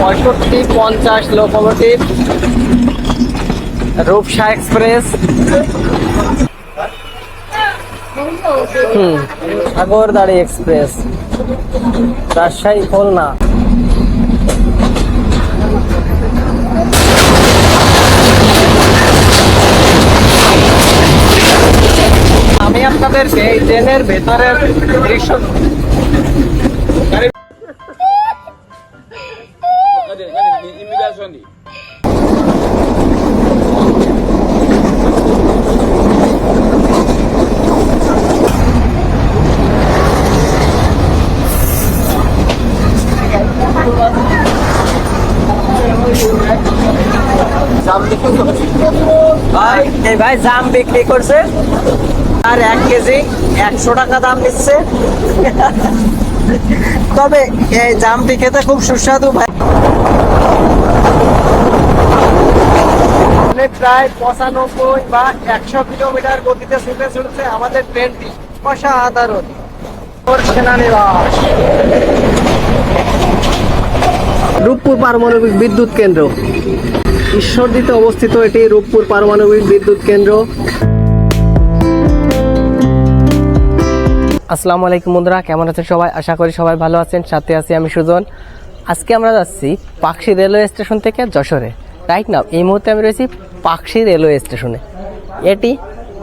পঁয়ষট্টি পঞ্চাশ locomotive Rupsha express হুম সাগরদাড়ি এক্সপ্রেস রাজশাহী খুলনা আমি আপনাদেরকে এই ট্রেনের ভেতরের দৃশ্য imigração ভাই এই ভাই জাম বিক্রি করছে। আর এক কেজি একশো টাকা দাম নিচ্ছে। তবে এই জামটি খেতে খুব সুস্বাদু ভাই। প্রায় পঁচানব্বই বা একশো কিলোমিটার গতিতে ছুটে ছুটছে আমাদের ট্রেনটি। অসাধারণ। সেনানিবাস। রূপপুর পারমাণবিক বিদ্যুৎ কেন্দ্র। ঈশ্বরদীতে অবস্থিত, এটি রূপপুর পারমাণবিক বিদ্যুৎ কেন্দ্র। আসসালামু আলাইকুম বন্ধুরা, কেমন আছেন সবাই? আশা করি সবাই ভালো আছেন, সাথে আছি আমি সুজন। আজকে আমরা যাচ্ছি পাকশি রেলওয়ে স্টেশন থেকে যশোরে। রাইট নাও এই মুহূর্তে আমি রয়েছি পাকশি রেলওয়ে স্টেশনে। এটি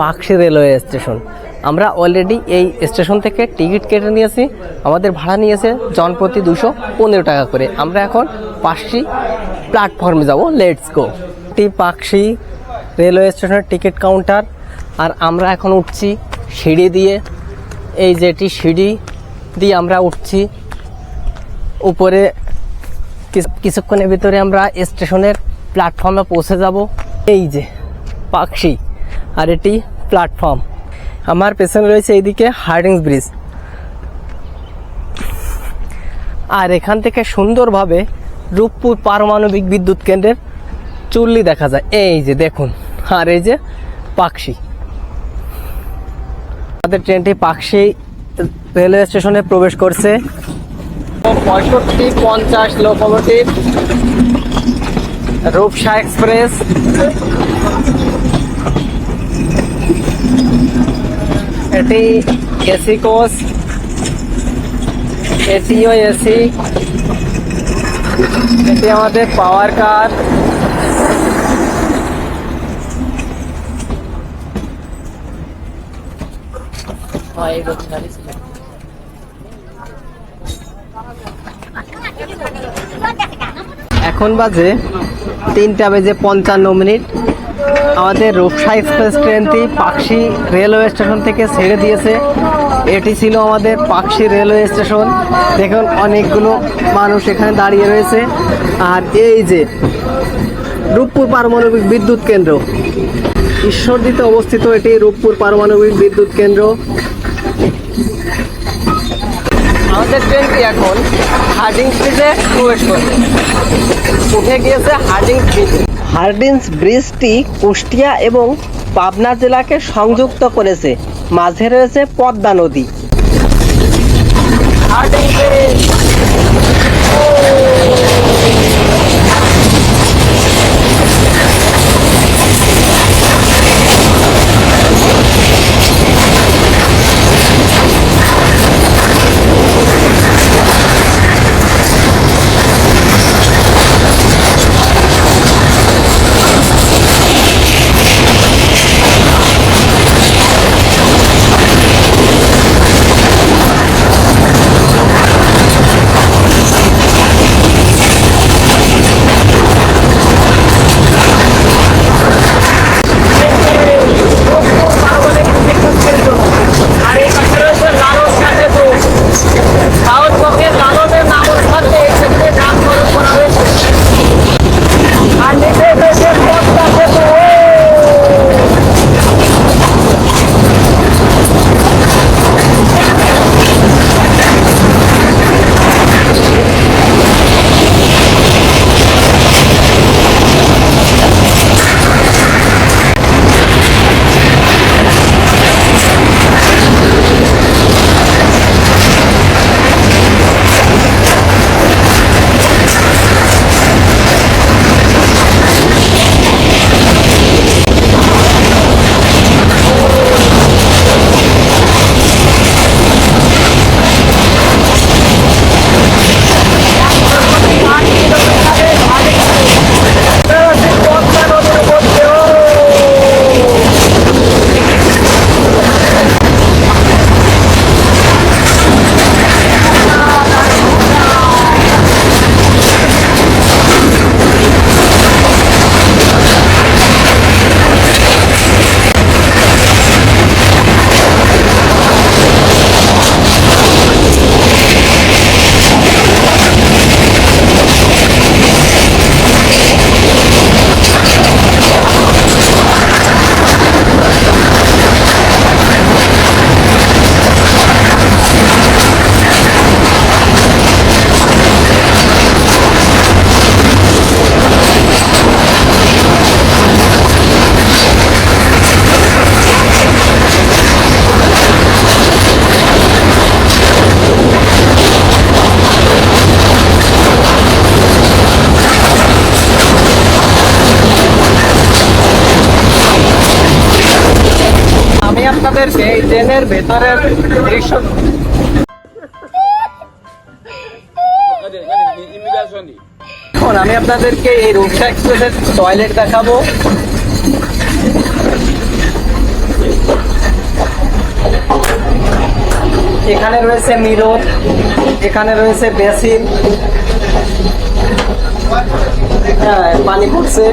পাকশি রেলওয়ে স্টেশন। আমরা অলরেডি এই স্টেশন থেকে টিকিট কেটে নিয়েছি। আমাদের ভাড়া নিয়েছে জনপ্রতি দুশো পনেরো টাকা করে। আমরা এখন পাকশি প্ল্যাটফর্মে যাব লেটস গো এটি পাকশি রেলওয়ে স্টেশনের টিকিট কাউন্টার আর আমরা এখন উঠছি সিঁড়ি দিয়ে। এই যেটি সিঁড়ি দিয়ে আমরা উঠছি। উপরে কিছু- কিছুক্ষণের ভিতরে আমরা স্টেশনের প্ল্যাটফর্মে পৌঁছে যাব। এই যে পাকশি, আর এটি প্ল্যাটফর্ম। আমার পেছনে রয়েছে এইদিকে হার্ডিংস ব্রিজ। আর এখান থেকে সুন্দরভাবে রূপপুর পারমাণবিক বিদ্যুৎ কেন্দ্রের চুল্লি দেখা যায়। এই যে দেখুন, আর এই যে পাকশি। আমাদের ট্রেনটি পাকশি রেলওয়ে স্টেশনে প্রবেশ করছে। পঁয়ষট্টি পঞ্চাশ লোকোমোটিভ, রূপসা এক্সপ্রেস। এটি এসি কোচ এটিও এসি। এটি আমাদের পাওয়ার কার এখন বাজে তিনটা বেজে পঞ্চান্ন মিনিট। আমাদের রূপসা এক্সপ্রেস ট্রেনটি পাকশি রেলওয়ে স্টেশন থেকে ছেড়ে দিয়েছে। এটি ছিল আমাদের পাকশি রেলওয়ে স্টেশন। দেখুন, অনেকগুলো মানুষ এখানে দাঁড়িয়ে রয়েছে। আর এই যে রূপপুর পারমাণবিক বিদ্যুৎ কেন্দ্র, ঈশ্বরদীতে অবস্থিত এটি রূপপুর পারমাণবিক বিদ্যুৎ কেন্দ্র। আমাদের ট্রেনটি এখন হার্ডিং ব্রিজে প্রবেশ করবে উঠে গিয়েছে হার্ডিং ব্রিজ। হার্ডিন্স ব্রিজটি কুষ্টিয়া এবং পাবনা জেলাকে সংযুক্ত করেছে। মাঝে রয়েছে পদ্মা নদী। আপনাদেরকে এই ট্রেনের ভেতরের দৃশ্য। এখন আমি আপনাদেরকে এই রূপসা এক্সপ্রেসের টয়লেট দেখাবো। এখানে রয়েছে মিরর, এখানে রয়েছে বেসিন। হ্যাঁ পানি পড়ছে।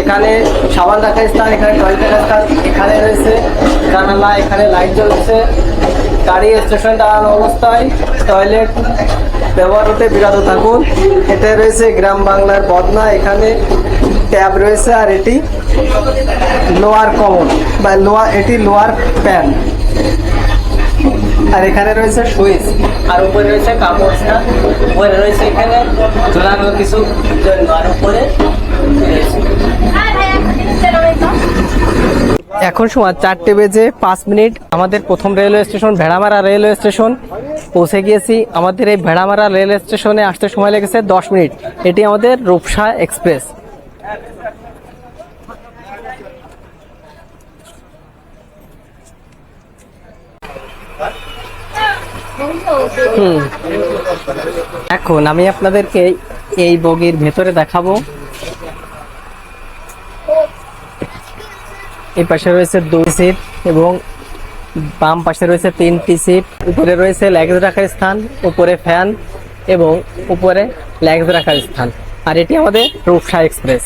এখানে সাবান রাখার স্থান, এখানে টয়লেট রাখার স্থান, এখানে রয়েছে জানালা, এখানে লাইট জ্বলছে। গাড়ি স্টেশন দাঁড়ানো অবস্থায় টয়লেট ব্যবহার হতে বিরত থাকুন। এতে রয়েছে গ্রাম বাংলার বদনা, এখানে ট্যাব রয়েছে আর এটি লোয়ার কমন বা লোয়ার এটি লোয়ার প্যান। আর এখানে রয়েছে সুইচ, আর উপরে রয়েছে কাপড়টা, উপরে রয়েছে এখানে ঝোলানো কিছু জন্য, আর উপরে এখন সময় চারটে বেজে পাঁচ মিনিট। আমাদের প্রথম railway station Bheramara railway station. পৌঁছে গিয়েছি। আমাদের এই ভেড়ামারা রেলওয়ে স্টেশনে আসতে সময় লেগেছে দশ মিনিট। এটি আমাদের রূপসা এক্সপ্রেস। হুম। এখন আমি আপনাদেরকে এই বগির ভেতরে দেখাবো। এই পাশে রয়েছে দুই সিট এবং বাম পাশে রয়েছে তিনটি সিট। উপরে রয়েছে ল্যাগেজ রাখার স্থান, উপরে ফ্যান এবং উপরে ল্যাগেজ রাখার স্থান। আর এটি আমাদের রূপসা এক্সপ্রেস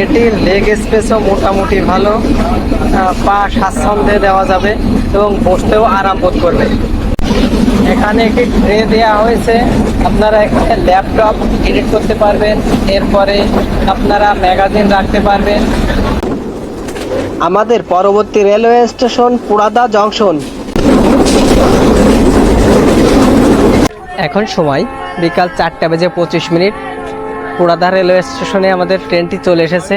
এটির লেগ স্পেসও মোটামুটি ভালো পা স্বাচ্ছন্দ্যে দেওয়া যাবে এবং বসতেও আরাম বোধ করবে। এখানে একটি ট্রে দেওয়া হয়েছে, আপনারা এখানে ল্যাপটপ এডিট করতে পারবেন, এরপরে আপনারা ম্যাগাজিন রাখতে পারবেন। আমাদের পরবর্তী রেলওয়ে স্টেশন পুরাদা জংশন এখন সময় বিকাল চারটা বেজে পঁচিশ মিনিট। পুরাদা রেলওয়ে স্টেশনে আমাদের ট্রেনটি চলে এসেছে।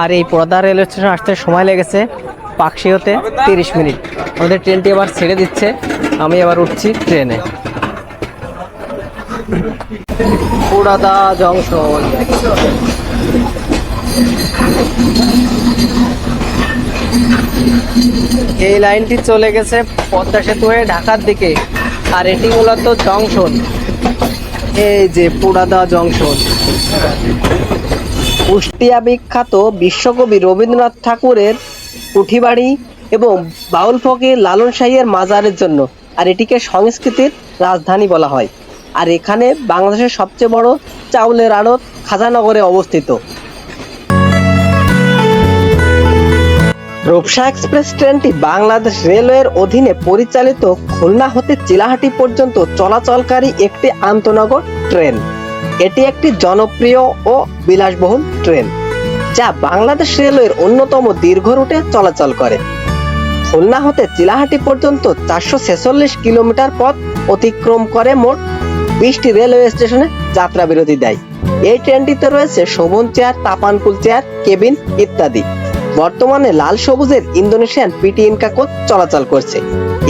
আর এই পুরাদা রেলওয়ে স্টেশন আসতে সময় লেগেছে পাকশি হতে তিরিশ মিনিট। আমাদের ট্রেনটি আবার ছেড়ে দিচ্ছে। আমি আবার উঠছি ট্রেনে। পুরাদা জংশন। এই লাইনটি চলে গেছে পদ্মা সেতু হয়ে ঢাকার দিকে। আর এটি মূলত জংশন। এই যে পুরাদা জংশন। কুষ্টিয়া বিখ্যাত বিশ্বকবি রবীন্দ্রনাথ ঠাকুরের কুঠিবাড়ি এবং বাউল ফকির লালন শাহের মাজারের জন্য, আর এটিকে সংস্কৃতির রাজধানী বলা হয়। আর এখানে বাংলাদেশের সবচেয়ে বড় চাউলের আড়ত খাজানগরে অবস্থিত। রূপসা এক্সপ্রেস ট্রেনটি বাংলাদেশ রেলওয়ের অধীনে পরিচালিত খুলনা হতে চিলাহাটি পর্যন্ত চলাচলকারী একটি আন্তনগর ট্রেন। এটি একটি জনপ্রিয় ও বিলাসবহুল ট্রেন, যা বাংলাদেশ রেলওয়ের অন্যতম দীর্ঘ রুটে চলাচল করে। খুলনা হতে চিলাহাটি পর্যন্ত চারশো ছেচল্লিশ কিলোমিটার পথ অতিক্রম করে মোট বিশটি রেলওয়ে স্টেশনে যাত্রা বিরতি দেয়। এই ট্রেনটিতে রয়েছে শোভন চেয়ার, তাপানকুল চেয়ার, কেবিন ইত্যাদি। বর্তমানে লাল সবুজের ইন্দোনেশিয়ান পিটি ইনকা কোচ চলাচল করছে।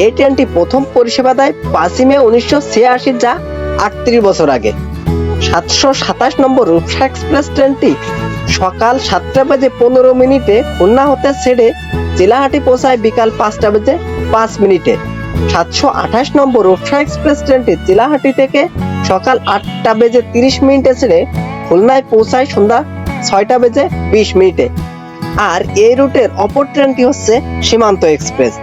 এই ট্রেনটি প্রথম পরিষেবা দেয় পাঁচই মে উনিশশো ছিয়াশি যা আটত্রিশ বছর আগে। সাতশো সাতাশ নম্বর রূপসা এক্সপ্রেস ট্রেনটি সকাল সাতটা বাজে পনেরো মিনিটে খুলনা হতে ছেড়ে চিলাহাটি পৌঁছায় বিকাল পাঁচটা বেজে পাঁচ মিনিটে। সাতশো আঠাশ নম্বর রূপসা এক্সপ্রেস ট্রেনটি চিলাহাটি থেকে সকাল আটটা বেজে তিরিশ মিনিটে ছেড়ে খুলনায় পৌঁছায় সন্ধ্যা ছয়টা বেজে বিশ মিনিটে। আর এই রুটের অপর ট্রেনটি হচ্ছে সীমান্ত এক্সপ্রেস।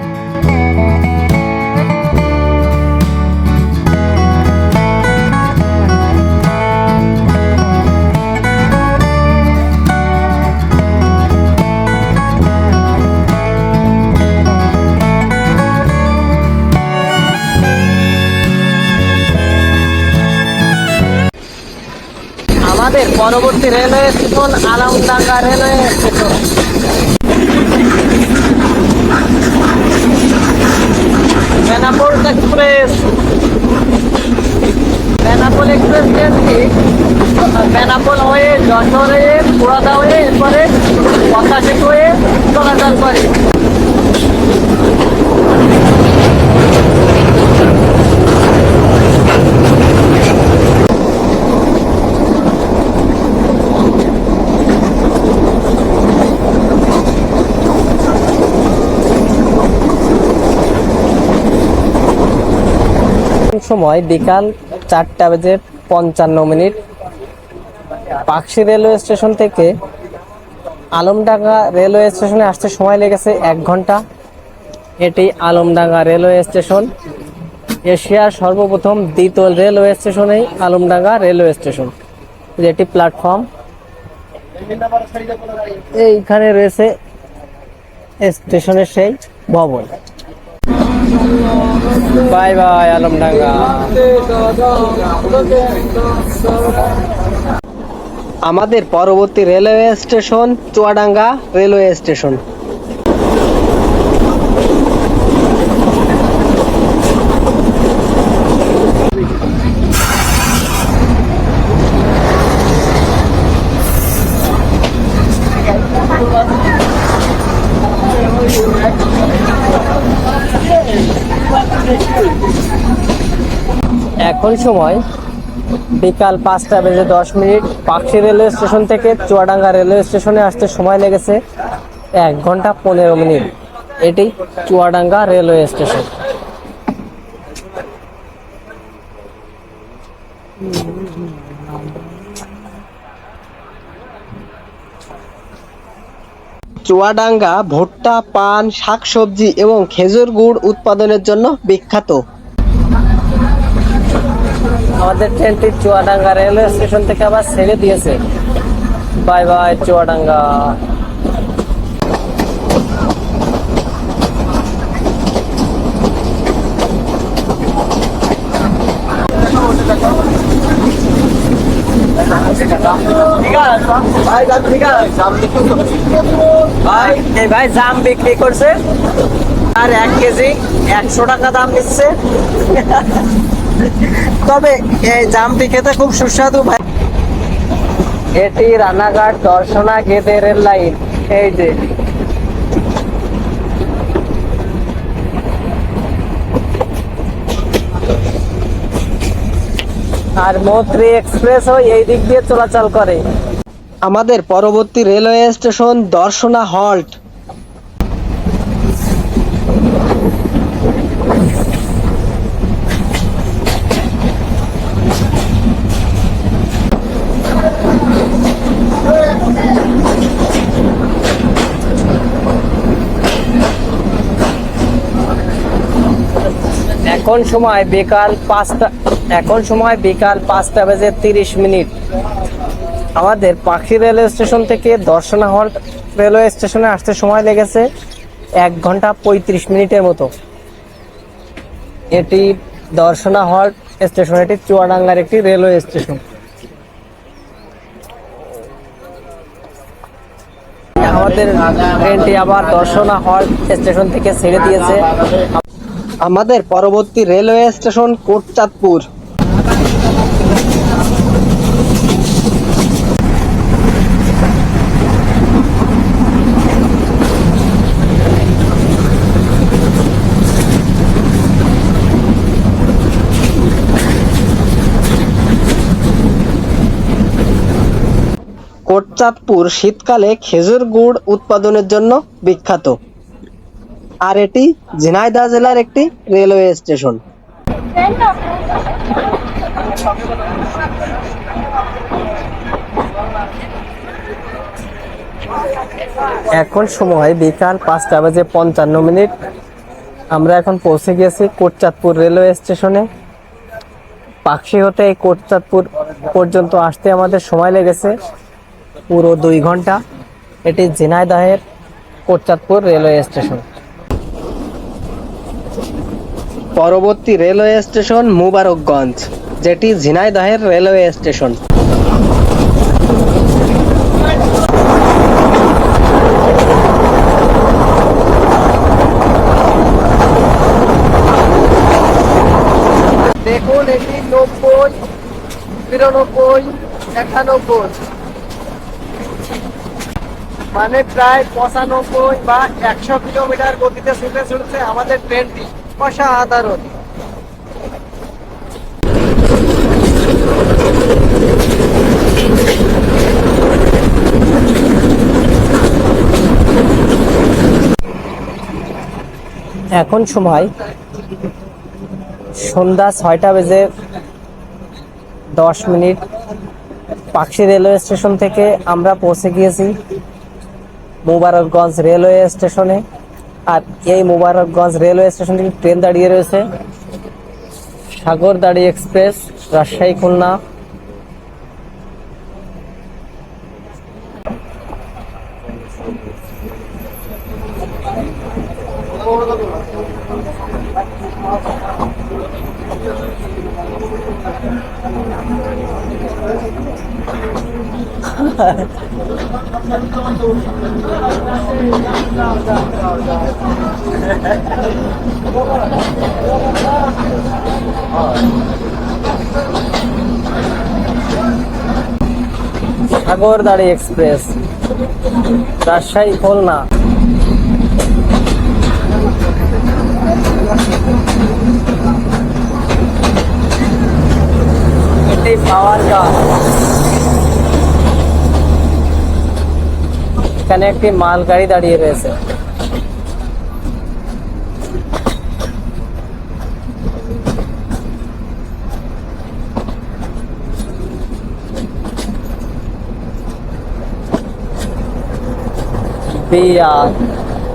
পরবর্তী railway station Alauddanga railway station. Benapole express. Benapole হয়ে যশোর হয়ে, পুরাদা হয়ে, এরপরে সেতু হয়ে চলাচল করে। সময় বিকাল চারটা বেজে পঞ্চান্ন মিনিট। পাকশি রেলওয়ে স্টেশন থেকে আলমডাঙ্গা রেলওয়ে স্টেশনে আসতে সময় লেগেছে এক ঘণ্টা। এটি আলমডাঙ্গা রেলওয়ে স্টেশন। এশিয়ার সর্বপ্রথম দ্বিতল রেলওয়ে স্টেশনেই আলমডাঙ্গা রেলওয়ে স্টেশন, যেটি প্ল্যাটফর্ম। এইখানে রয়েছে স্টেশনের সেই ভবন। বাই বাই আলমডাঙ্গা আমাদের পরবর্তী railway station Chuadanga railway station. এখন সময়। বিকাল পাঁচটা বেজে দশ মিনিট। পাকশি রেলওয়ে স্টেশন থেকে চুয়াডাঙ্গা রেলওয়ে স্টেশনে আসতে সময় লেগেছে এক ঘণ্টা পনেরো মিনিট। এটি চুয়াডাঙ্গা রেলওয়ে স্টেশন। চুয়াডাঙ্গা ভুট্টা, পান, শাকসবজি এবং খেজুর গুড় উৎপাদনের জন্য বিখ্যাত। আমাদের ট্রেনটি চুয়াডাঙ্গা রেলওয়ে স্টেশন থেকে আবার ছেড়ে দিয়েছে। Bye bye, Chuadanga. ভাই জাম বিক্রি করছে। আর এক কেজি একশো টাকা দাম নিচ্ছে। তবে এই জামটি খেতে খুব সুস্বাদু ভাই। এটি রানাঘাট দর্শনা গেদে রেল লাইন। এই যে। আর মৈত্রী এক্সপ্রেস ওই এই দিক দিয়ে চলাচল করে। আমাদের পরবর্তী রেলওয়ে স্টেশন দর্শনা হল্ট। এখন সময় বিকাল পাঁচটা, এখন সময় বিকাল পাঁচটা বেজে তিরিশ মিনিট। আমাদের পাখি রেলওয়ে স্টেশন থেকে দর্শনা হল রেলওয়ে স্টেশনে আসতে সময় লেগেছে এক ঘণ্টা পঁয়ত্রিশ মিনিটের মতো। এটি দর্শনা হল স্টেশন, এটি চুয়াডাঙ্গার একটি রেলওয়ে স্টেশন। আমাদের ট্রেনটি আবার দর্শনা হল স্টেশন থেকে ছেড়ে দিয়েছে। আমাদের পরবর্তী রেলওয়ে স্টেশন কোটচাঁদপুর। কোটচাঁদপুর শীতকালে খেজুর গুড় উৎপাদনের জন্য বিখ্যাত। আর এটি ঝিনাইদহ জেলার একটি রেলওয়ে স্টেশন। এখন সময় বিকাল পাঁচটা বাজে পঞ্চান্ন মিনিট। আমরা এখন পৌঁছে গেছি কোটচাঁদপুর রেলওয়ে স্টেশনে। পাকশি হতে এই কোটচাঁদপুর পর্যন্ত আসতে আমাদের সময় লেগেছে পুরো দুই ঘণ্টা। এটি ঝিনাইদহের কোটচাঁদপুর রেলওয়ে স্টেশন। পরবর্তী রেলওয়ে স্টেশন মুবারকগঞ্জ, যেটি ঝিনাইদহের রেলওয়ে স্টেশন। দেখুন, এটি নব্বই বিরানব্বই একানব্বই। মানে প্রায় পঁচানব্বই বা একশো কিলোমিটার গতিতে ছুটে ছুটছে আমাদের ট্রেনটি। এখন সময় সন্ধ্যা ছয়টা বেজে দশ মিনিট। পাকশি রেলওয়ে স্টেশন থেকে আমরা পৌঁছে গিয়েছি। মুবারকগঞ্জ রেলওয়ে স্টেশনে। আর এই মুবারকগঞ্জ রেলওয়ে স্টেশন থেকে ট্রেন দাঁড়িয়ে রয়েছে। সাগরদাড়ি এক্সপ্রেস রাজশাহী খুলনা। সাগরদাড়ি এক্সপ্রেস রাজশাহী খুলনা। এটি পাওয়ার গান এখানে একটি মালগাড়ি দাঁড়িয়ে রয়েছে।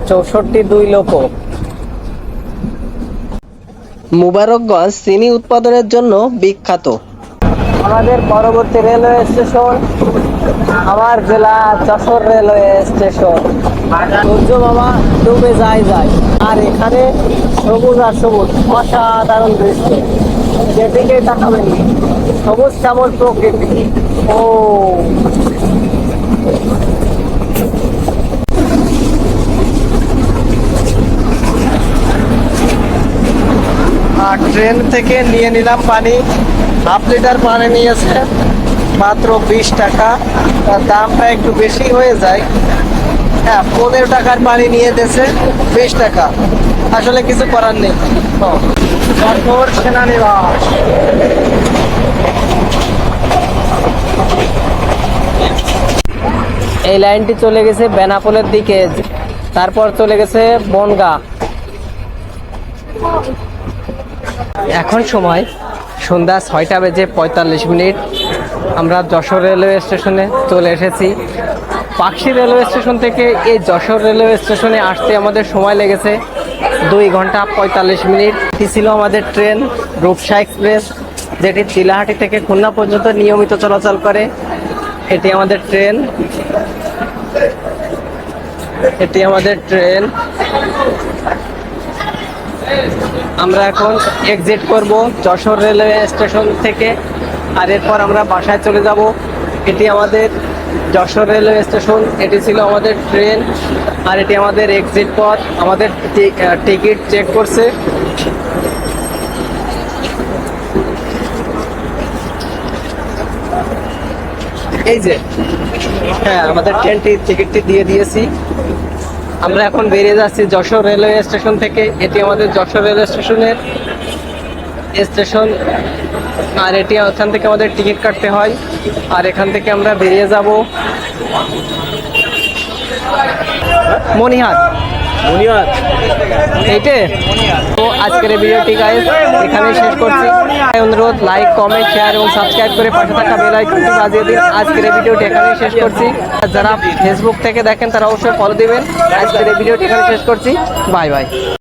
চৌষট্টি দুই লোক মুবারকগঞ্জ চিনি উৎপাদনের জন্য বিখ্যাত। আমাদের পরবর্তী রেলওয়ে স্টেশন আমার জেলা যশোর রেলওয়ে স্টেশন। সূর্য মামা ডুবে যায় যায়। আর এখানে সবুজ আর সবুজ অসাধারণ দৃশ্য। যেদিকে তাকাবেন সবুজ শ্যামল প্রকৃতি। ও। ট্রেন থেকে নিয়ে নিলাম পানি। হাফ লিটার পানি নিয়েছে, মাত্র বিশ টাকা। তার দামটা একটু বেশি হয়ে যায়। হ্যাঁ পনেরো টাকার পানি নিয়ে দিয়েছে, বিশ টাকা। আসলে কিছু করার নেই। কঠোর সেনানিবাস। এই লাইনটি চলে গেছে বেনাপোলের দিকে, তারপর চলে গেছে বনগা। এখন সময় সন্ধ্যা ছয়টা বেজে পঁয়তাল্লিশ মিনিট। আমরা যশোর রেলওয়ে স্টেশনে চলে এসেছি। পাকশি রেলওয়ে স্টেশন থেকে এই যশোর রেলওয়ে স্টেশনে আসতে আমাদের সময় লেগেছে দুই ঘণ্টা পঁয়তাল্লিশ মিনিট। এটি ছিল আমাদের ট্রেন রূপসা এক্সপ্রেস, যেটি চিলাহাটি থেকে খুলনা পর্যন্ত নিয়মিত চলাচল করে। এটি আমাদের ট্রেন। এটি আমাদের ট্রেন। আমরা এখন এক্সিট করব যশোর রেলওয়ে স্টেশন থেকে আর এরপর আমরা বাসায় চলে যাব। এটি আমাদের যশোর রেলওয়ে স্টেশন এটি ছিল আমাদের ট্রেন আর এটি আমাদের এক্সিট পথ। আমাদের টিকিট চেক করছে। এই যে হ্যাঁ আমাদের ট্রেনটি টিকিটটি দিয়ে দিয়েছি। আমরা এখন বেরিয়ে যাচ্ছি যশোর রেলওয়ে স্টেশন থেকে। এটি আমাদের যশোর রেলওয়ে স্টেশনের স্টেশন। আর এটি ওখান থেকে আমাদের টিকিট কাটতে হয়। আর এখান থেকে আমরা বেরিয়ে যাব মনিহাট মনিহার এইটে? আজকের ভিডিওটি গাইজ এখানেই শেষ করছি। অনুরোধ লাইক কমেন্ট শেয়ার এবং সাবস্ক্রাইব করে পাশে থাকা বেল আইকনটি বাজিয়ে দিন। আজকের ভিডিওটি এখানেই শেষ করছি। যারা ফেসবুক থেকে দেখেন, তারা অবশ্যই ফলো দিবেন। আজকের ভিডিওটি এখানে শেষ করছি। Bye bye